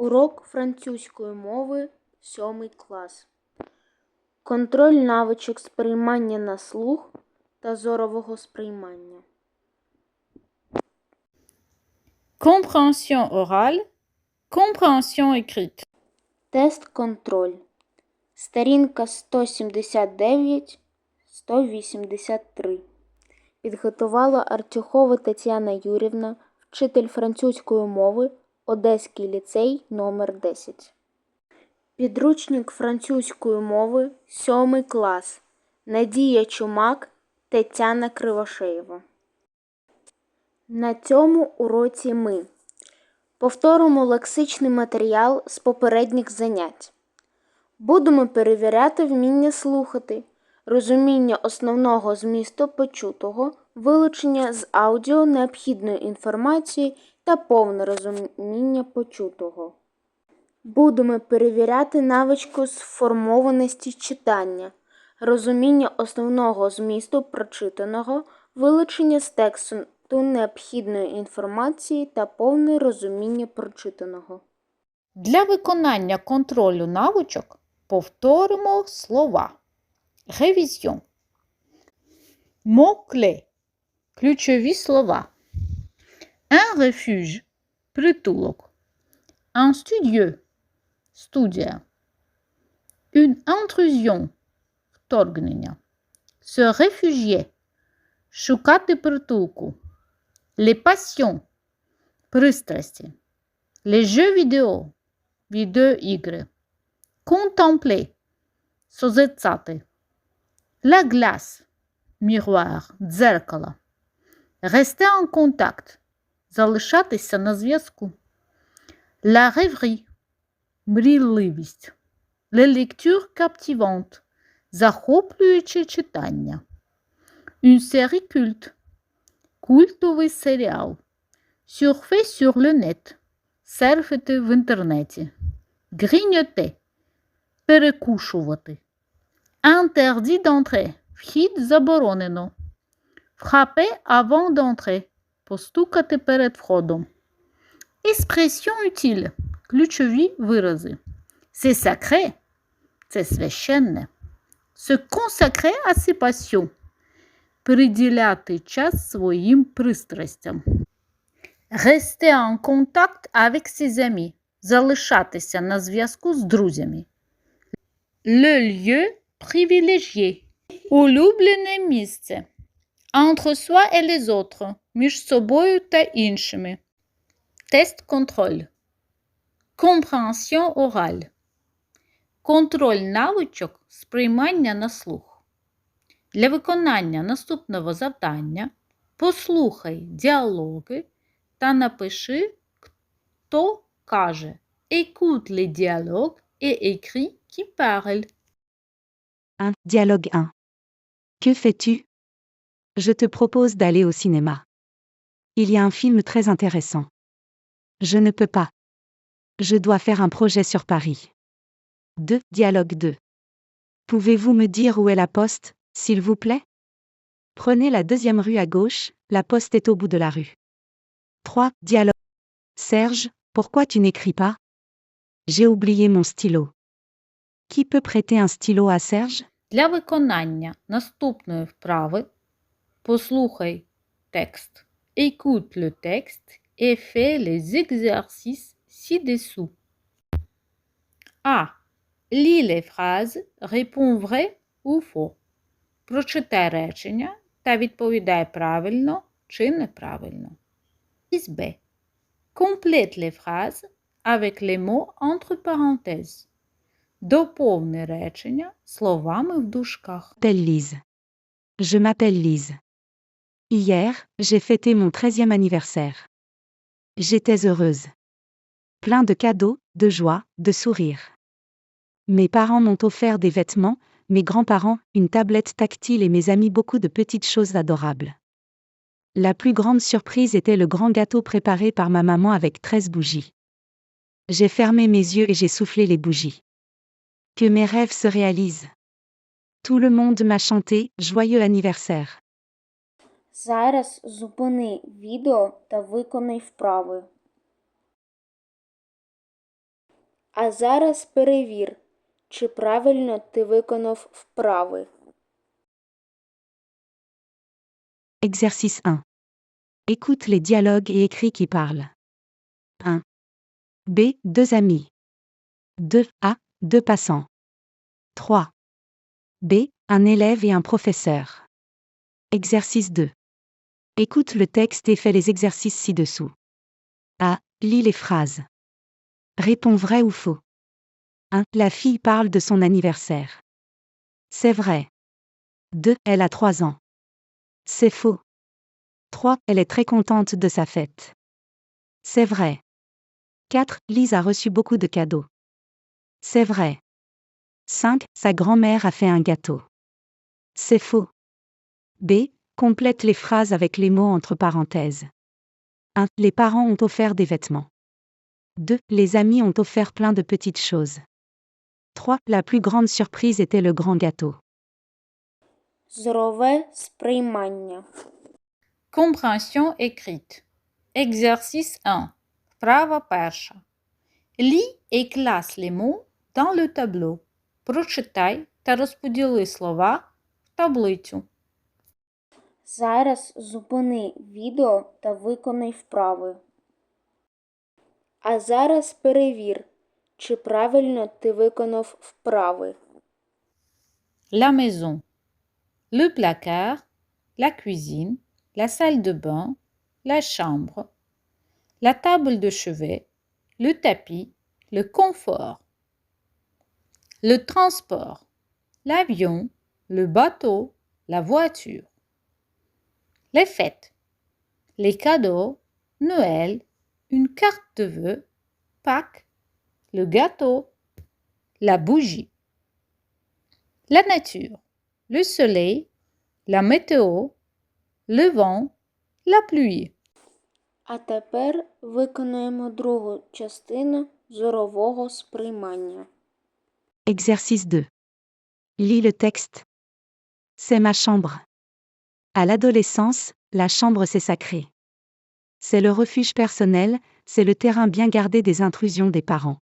Урок французької мови, сьомий клас. Контроль навичок сприймання на слух та зорового сприймання. Compréhension orale, compréhension écrite. Тест контроль. Сторінка 179-183. Підготувала Артюхова Тетяна Юрівна, вчитель французької мови, Одеський ліцей номер 10. Підручник французької мови, 7 клас. Надія Чумак, Тетяна Кривошеєва. На цьому уроці ми повторимо лексичний матеріал з попередніх занять. Будемо перевіряти вміння слухати, розуміння основного змісту почутого, вилучення з аудіо необхідної інформації та повне розуміння почутого. Будемо перевіряти навичку сформованості читання, розуміння основного змісту прочитаного, вилучення з тексту необхідної інформації та повне розуміння прочитаного. Для виконання контролю навичок повторимо слова. Révision. Mots-clés. Ключові слова. Un refuge. Притулок. Un studieux. Студія. Une intrusion. Вторгнення. Se réfugier. Шукати притулку. Les passions. Пристрасті. Les jeux vidéo. Відеоігри. Contempler. Созерцати. La glace. Miroir. Дзеркало. Rester en contact. Залишатися на зв'язку. La rêverie. Мрійливість. Les lectures captivantes. Захоплююче читання. Une série culte. Культовий серіал. Surfer sur le net. Серфити в інтернеті. Grignoter. Перекушувати. Interdit d'entrer. Вхід заборонено. Frapper avant d'entrer. Постукати перед входом. Expression utile. Ключові вирази. C'est sacré. Це священне. Se consacrer à ses passions. Приділяти час своїм пристрастям. Rester en contact avec ses amis. Залишатися на зв'язку з друзями. Le lieu privilégié. Улюблене місце. Entre soi et les autres. Між собою та іншими. Тест контроль. Compréhension orale. Контроль навичок сприймання на слух. Для виконання наступного завдання послухай діалоги та напиши, хто каже. Écoute les dialogues et écris qui parle. 1. Dialogue 1. Que fais-tu Je te propose d'aller au cinéma. Il y a un film très intéressant. Je ne peux pas. Je dois faire un projet sur Paris. 2. Dialogue 2. Pouvez-vous me dire où est la poste, s'il vous plaît Prenez la deuxième rue à gauche, la poste est au bout de la rue. 3. Dialogue. Serge, pourquoi tu n'écris pas J'ai oublié mon stylo. Qui peut prêter un stylo à Serge Для виконання наступної вправи Послухай текст. Écoute le texte et fais les exercices ci-dessous. A. Lis les phrases, réponds vrai ou faux. Прочитай речення та відповідай правильно чи неправильно. Із Б. Complète les phrases avec les mots entre parenthèses. Доповни речення словами в дужках. Lise. Je m'appelle Lise. Hier, j'ai fêté mon 13e anniversaire. J'étais heureuse. Plein de cadeaux, de joie, de sourires. Mes parents m'ont offert des vêtements, mes grands-parents, une tablette tactile et mes amis beaucoup de petites choses adorables. La plus grande surprise était le grand gâteau préparé par ma maman avec 13 bougies. J'ai fermé mes yeux et j'ai soufflé les bougies. Que mes rêves se réalisent. Tout le monde m'a chanté Joyeux anniversaire. Зараз зупини відео та виконай вправи. А зараз перевір, чи правильно ти виконав вправи. Exercice 1. Écoute les dialogues et écrits qui parlent. 1. B. Deux amis. 2. A. Deux passants. 3. B. Un élève et un professeur. Exercice 2. Écoute le texte et fais les exercices ci-dessous. A. Lis les phrases. Réponds vrai ou faux? 1. La fille parle de son anniversaire. C'est vrai. 2. Elle a 3 ans. C'est faux. 3. Elle est très contente de sa fête. C'est vrai. 4. Lise a reçu beaucoup de cadeaux. C'est vrai. 5. Sa grand-mère a fait un gâteau. C'est faux. B. Complète les phrases avec les mots entre parenthèses. 1. Les parents ont offert des vêtements. 2. Les amis ont offert plein de petites choses. 3. La plus grande surprise était le grand gâteau. Зорове сприймання. Compréhension écrite. Exercice 1. Вправа перша. Lis et classe les mots dans le tableau. Прочитай та розподіли слова в таблицю. Зараз зупини відео та виконай вправи. А зараз перевір, чи правильно ти виконав вправи. La maison. Le placard, la cuisine, la salle de bain, la chambre, la table de chevet, le tapis, le confort. Le transport, l'avion, le bateau, la voiture. Les fêtes, les cadeaux, Noël, une carte de vœux, Pâques, le gâteau, la bougie. La nature, le soleil, la météo, le vent, la pluie. А тепер виконуємо другу частину зорового сприймання. Exercice 2. Lis le texte. C'est ma chambre. À l'adolescence, la chambre c'est sacré. C'est le refuge personnel, c'est le terrain bien gardé des intrusions des parents.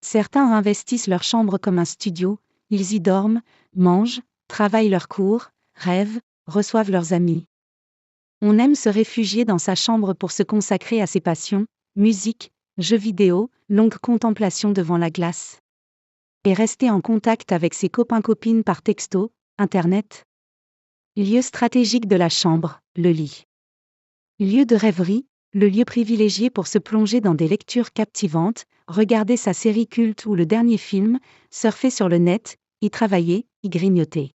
Certains investissent leur chambre comme un studio, ils y dorment, mangent, travaillent leurs cours, rêvent, reçoivent leurs amis. On aime se réfugier dans sa chambre pour se consacrer à ses passions, musique, jeux vidéo, longue contemplation devant la glace. Et rester en contact avec ses copains-copines par texto, Internet. Lieu stratégique de la chambre, le lit. Lieu de rêverie, le lieu privilégié pour se plonger dans des lectures captivantes, regarder sa série culte ou le dernier film, surfer sur le net, y travailler, y grignoter.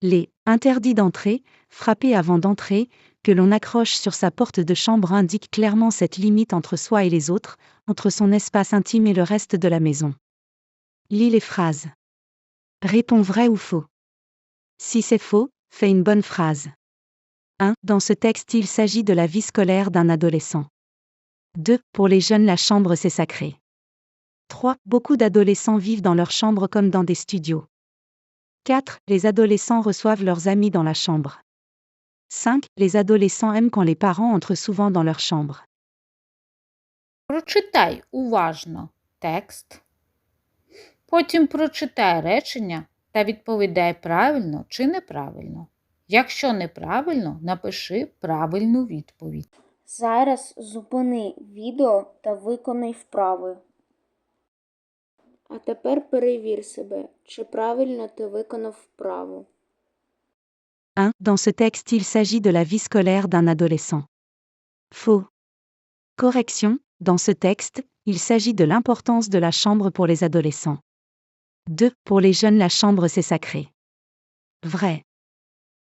Les interdits d'entrée, frappés avant d'entrer, que l'on accroche sur sa porte de chambre indiquent clairement cette limite entre soi et les autres, entre son espace intime et le reste de la maison. Lis les phrases. Réponds vrai ou faux. Si c'est faux, fais une bonne phrase. 1. Dans ce texte, il s'agit de la vie scolaire d'un adolescent. 2. Pour les jeunes, la chambre, c'est sacré. 3. Beaucoup d'adolescents vivent dans leur chambre comme dans des studios. 4. Les adolescents reçoivent leurs amis dans la chambre. 5. Les adolescents aiment quand les parents entrent souvent dans leur chambre. Прочитай уважно текст. Потім прочитай речення Та відповідай правильно чи неправильно. Якщо неправильно, напиши правильну відповідь. Зараз зупини відео та виконай вправи. А тепер перевір себе, чи правильно ти виконав вправу. 1. Dans ce texte, il s'agit de la vie scolaire d'un adolescent. Faux. Correction. Dans ce texte, il s'agit de l'importance de la chambre pour les adolescents. 2. Pour les jeunes, la chambre, c'est sacré. Vrai.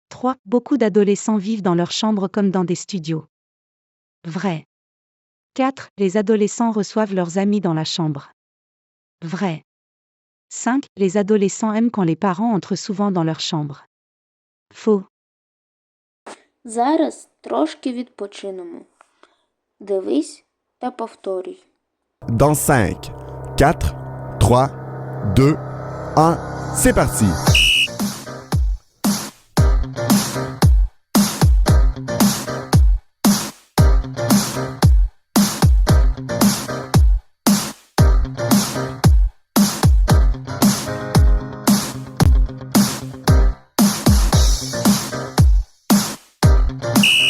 3. Beaucoup d'adolescents vivent dans leur chambre comme dans des studios. Vrai. 4. Les adolescents reçoivent leurs amis dans la chambre. Vrai. 5. Les adolescents aiment quand les parents entrent souvent dans leur chambre. Faux. Зараз трошки відпочинемо. Дивись та повторюй. Dans 5, 4, 3, 2, 1, c'est parti.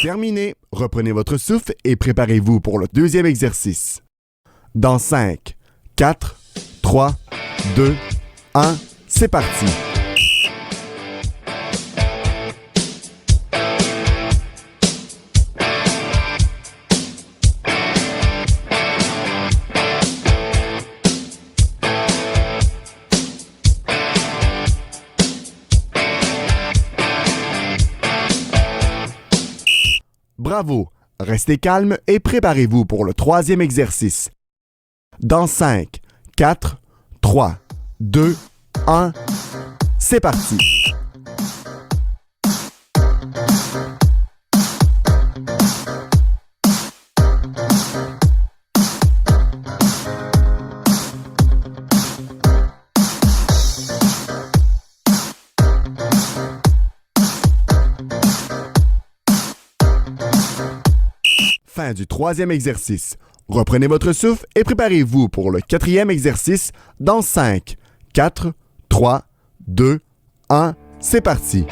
Terminé, reprenez votre souffle et préparez-vous pour le deuxième exercice. Dans 5, 4, 3, 2, 1 c'est parti. Bravo! Restez calme et préparez-vous pour le troisième exercice. Dans 5, 4, 3, 2, 1, c'est parti. Fin du troisième exercice. Reprenez votre souffle et préparez-vous pour le quatrième exercice dans 5, 4, 3, 2, 1, c'est parti.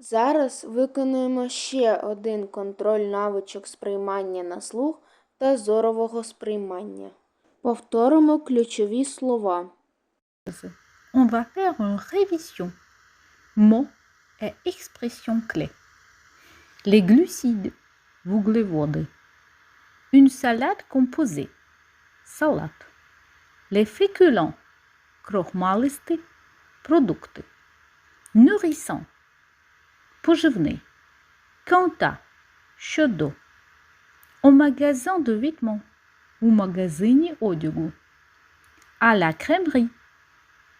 Зараз виконуємо ще один контроль навичок сприймання на слух та зорового сприймання. Повторимо ключові слова. On va faire une révision. Mots et expressions clés. Les glucides, вуглеводи. Une salade composée. Салат. Les féculents, крохмалисті продукти. Nourrissant, поживний. À, щодо. Au magasin de vêtements, у магазині одягу. À la crèmerie,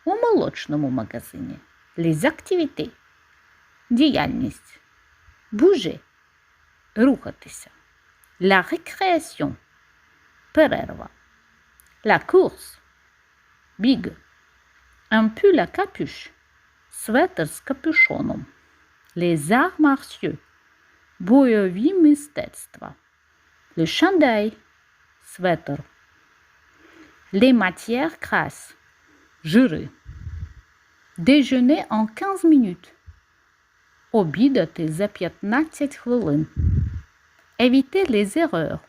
у молочному магазині. Les activités. Діяльність. Bouger. Рухатися. La récréation. Перерва. La course. Біг. Un pull à capuche. Светр з капюшоном. Les arts martiaux. Бойові мистецтва. Le chandail. Светр. Les matières grasses. Жири. Déjeuner en 15 minutes. Обідати за 15 хвилин. Éviter les erreurs.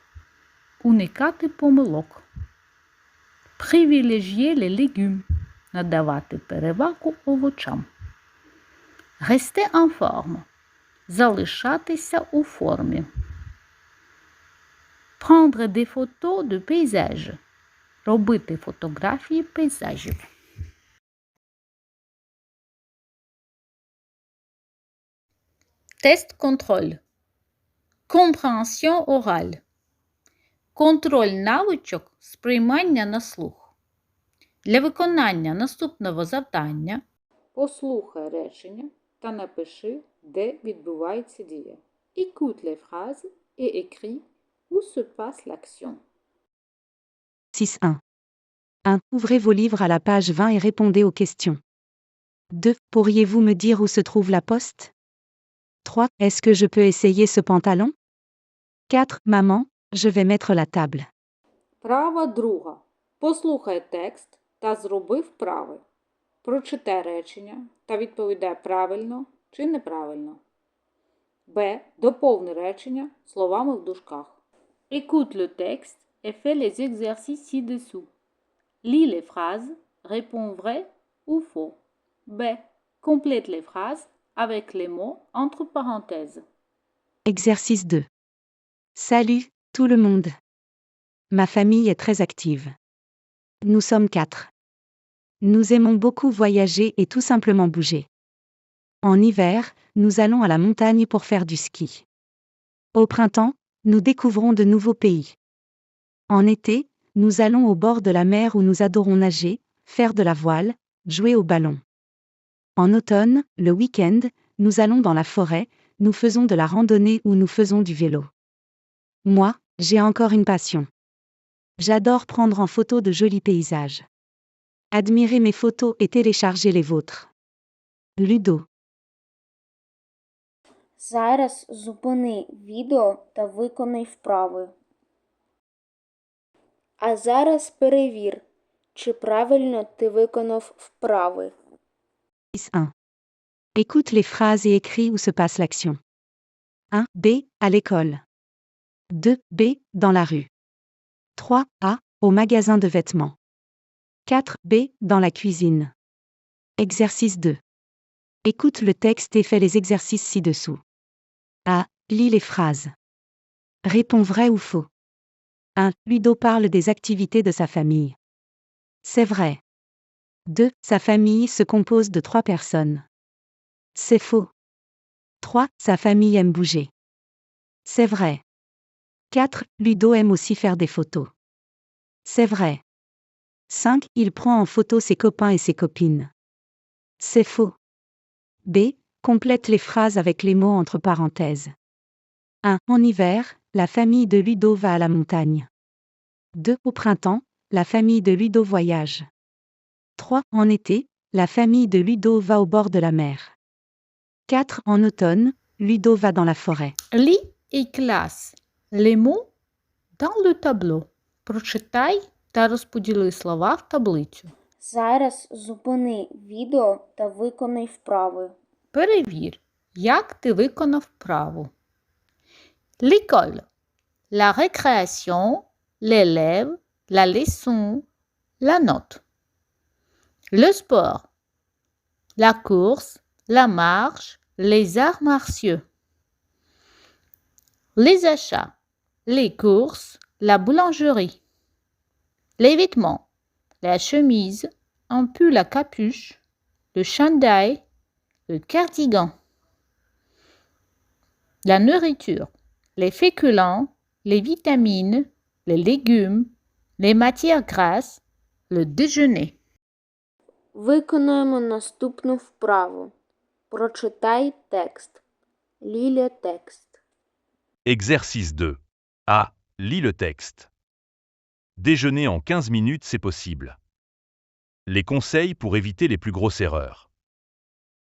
Уникати помилок. Privilégier les légumes. Надавати перевагу овочам. Rester en forme. Залишатися у формі. Prendre des photos de paysages. Робити фотографії пейзажів. Тест контроль. Компренсіон ораль. Контроль навичок сприймання на слух. Для виконання наступного завдання послухай речення та напиши, де відбувається дія. Écoute les phrases et écris où se passe l'action. 6.1. 1. Ouvrez vos livres à la page 20 et répondez aux questions. 2. Pourriez-vous me dire où se trouve la poste 3. Est-ce que je peux essayer ce pantalon 4. Maman, je vais mettre la table. Права друга. Послухай текст та зроби вправи. Прочитай речення та відповідай правильно чи неправильно. Б. Доповни речення словами в дужках. Écoute le texte et fais les exercices ci-dessous. Lis les phrases, réponds vrai ou faux. B. Complète les phrases avec les mots entre parenthèses. Exercice 2. Salut, tout le monde. Ma famille est très active. Nous sommes quatre. Nous aimons beaucoup voyager et tout simplement bouger. En hiver, nous allons à la montagne pour faire du ski. Au printemps, nous découvrons de nouveaux pays. En été, nous allons au bord de la mer où nous adorons nager, faire de la voile, jouer au ballon. En automne, le week-end, nous allons dans la forêt, nous faisons de la randonnée ou nous faisons du vélo. Moi, j'ai encore une passion. J'adore prendre en photo de jolis paysages. Admirez mes photos et téléchargez les vôtres. Ludo. Зараз зупини відео та виконай вправи. А зараз перевір, чи правильно ти виконав вправи. 1. Écoute les phrases et écris où se passe l'action. 1. B. À l'école. 2. B. Dans la rue. 3. A. Au magasin de vêtements. 4. B. Dans la cuisine. Exercice 2. Écoute le texte et fais les exercices ci-dessous. A. Lis les phrases. Réponds vrai ou faux. 1. Ludo parle des activités de sa famille. C'est vrai. 2. Sa famille se compose de trois personnes. C'est faux. 3. Sa famille aime bouger. C'est vrai. 4. Ludo aime aussi faire des photos. C'est vrai. 5. Il prend en photo ses copains et ses copines. C'est faux. B. Complète les phrases avec les mots entre parenthèses. 1. En hiver, la famille de Ludo va à la montagne. 2. Au printemps, la famille de Ludo voyage. 3. En été, la famille de Ludo va au bord de la mer. 4. En automne, Ludo va dans la forêt. Lis et classe les mots dans le tableau. Прочитай та розподіли слова в таблицю. Зараз зупини відео та виконай вправи. Перевір, як ти виконав вправу. L'école. La récréation, l'élève, la leçon, la note. Le sport. La course, la marche, les arts martiaux. Les achats. Les courses, la boulangerie. Les vêtements. La chemise, un pull à capuche, le chandail, le cardigan. La nourriture, les féculents, les vitamines, les légumes, les matières grasses, le déjeuner. Виконуємо наступну вправу. Прочитай текст. Ліля текст. Exercice 2. A. Lis le texte. Déjeuner en 15 minutes, c'est possible. Les conseils pour éviter les plus grosses erreurs.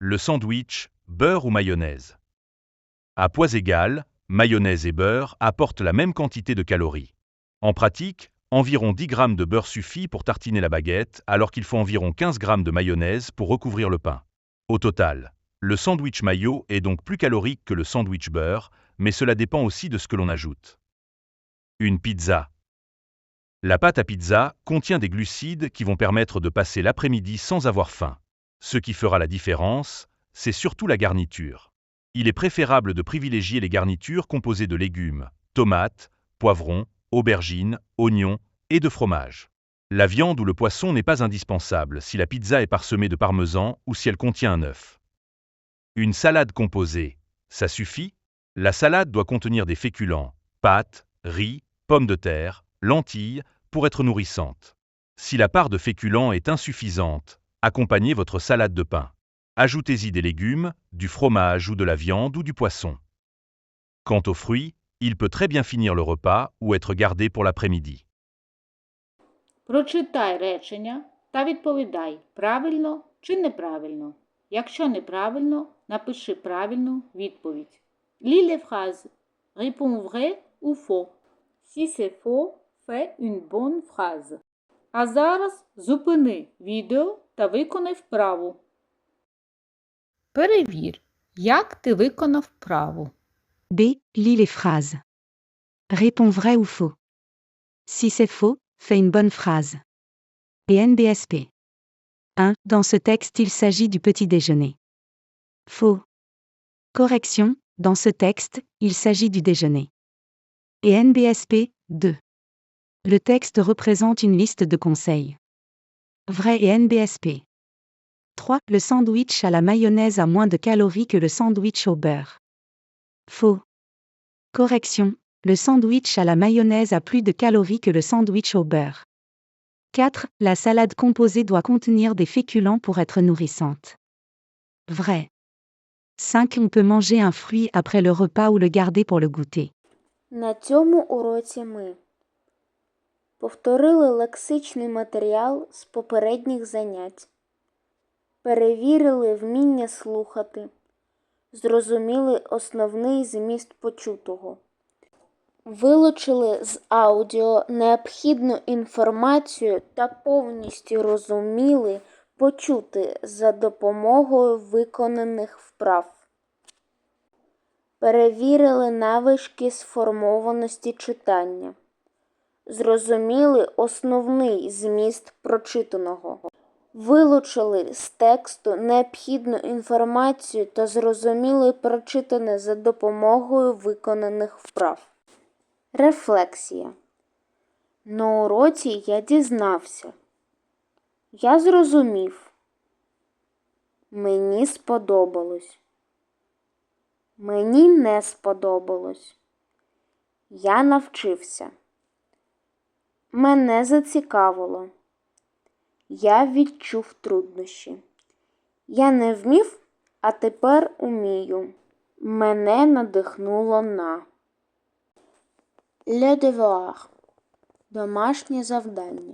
Le sandwich, beurre ou mayonnaise. À poids égal, mayonnaise et beurre apportent la même quantité de calories. En pratique, environ 10 grammes de beurre suffit pour tartiner la baguette, alors qu'il faut environ 15 grammes de mayonnaise pour recouvrir le pain. Au total, le sandwich mayo est donc plus calorique que le sandwich beurre, mais cela dépend aussi de ce que l'on ajoute. Une pizza. La pâte à pizza contient des glucides qui vont permettre de passer l'après-midi sans avoir faim. Ce qui fera la différence, c'est surtout la garniture. Il est préférable de privilégier les garnitures composées de légumes, tomates, poivrons, aubergines, oignons et de fromage. La viande ou le poisson n'est pas indispensable si la pizza est parsemée de parmesan ou si elle contient un œuf. Une salade composée, ça suffit? La salade doit contenir des féculents, pâtes, riz, pommes de terre, lentilles, pour être nourrissante. Si la part de féculents est insuffisante, accompagnez votre salade de pain. Ajoutez-y des légumes, du fromage ou de la viande ou du poisson. Quant aux fruits, il peut très bien finir le repas ou être gardé pour l'après-midi. Прочитай речення та відповідай, правильно чи неправильно. Якщо неправильно, напиши правильну відповідь. Lis les phrases. Réponds vrai ou faux. Si c'est faux, fais une bonne phrase. А зараз зупини відео та виконай вправу. Перевір, як ти виконав вправу. B. Lis les phrases. Réponds vrai ou faux. Si c'est faux, fais une bonne phrase. Et NBSP. 1. Dans ce texte, il s'agit du petit déjeuner. Faux. Correction. Dans ce texte, il s'agit du déjeuner. Et NBSP. 2. Le texte représente une liste de conseils. Vrai et NBSP. 3. Le sandwich à la mayonnaise a moins de calories que le sandwich au beurre. Faux. Correction. Le sandwich à la mayonnaise a plus de calories que le sandwich au beurre. 4. La salade composée doit contenir des féculents pour être nourrissante. Vrai. 5. On peut manger un fruit après le repas ou le garder pour le goûter. На цьому уроці ми Повторили лексичний матеріал з попередніх занять. перевірили вміння слухати, зрозуміли основний зміст почутого, вилучили з аудіо необхідну інформацію та повністю розуміли почути за допомогою виконаних вправ. Перевірили навички сформованості читання. Зрозуміли основний зміст прочитаного. Вилучили з тексту необхідну інформацію та зрозуміли прочитане за допомогою виконаних вправ. Рефлексія. На уроці я дізнався. Я зрозумів. Мені сподобалось. Мені не сподобалось. Я навчився. Мене зацікавило. Я відчув труднощі. Я не вмів, а тепер умію. Мене надихнуло на Le devoir. Домашнє завдання.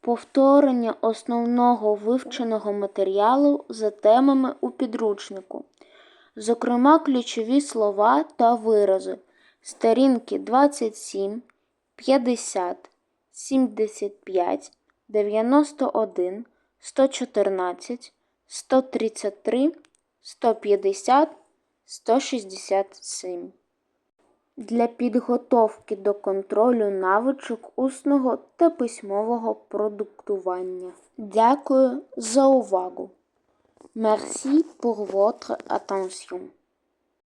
Повторення основного вивченого матеріалу за темами у підручнику, зокрема ключові слова та вирази, сторінки 27, 50, 75, 91, 114, 133, 150, 167. Для підготовки до контролю навичок усного та письмового продуктування. Дякую за увагу. Merci pour votre attention.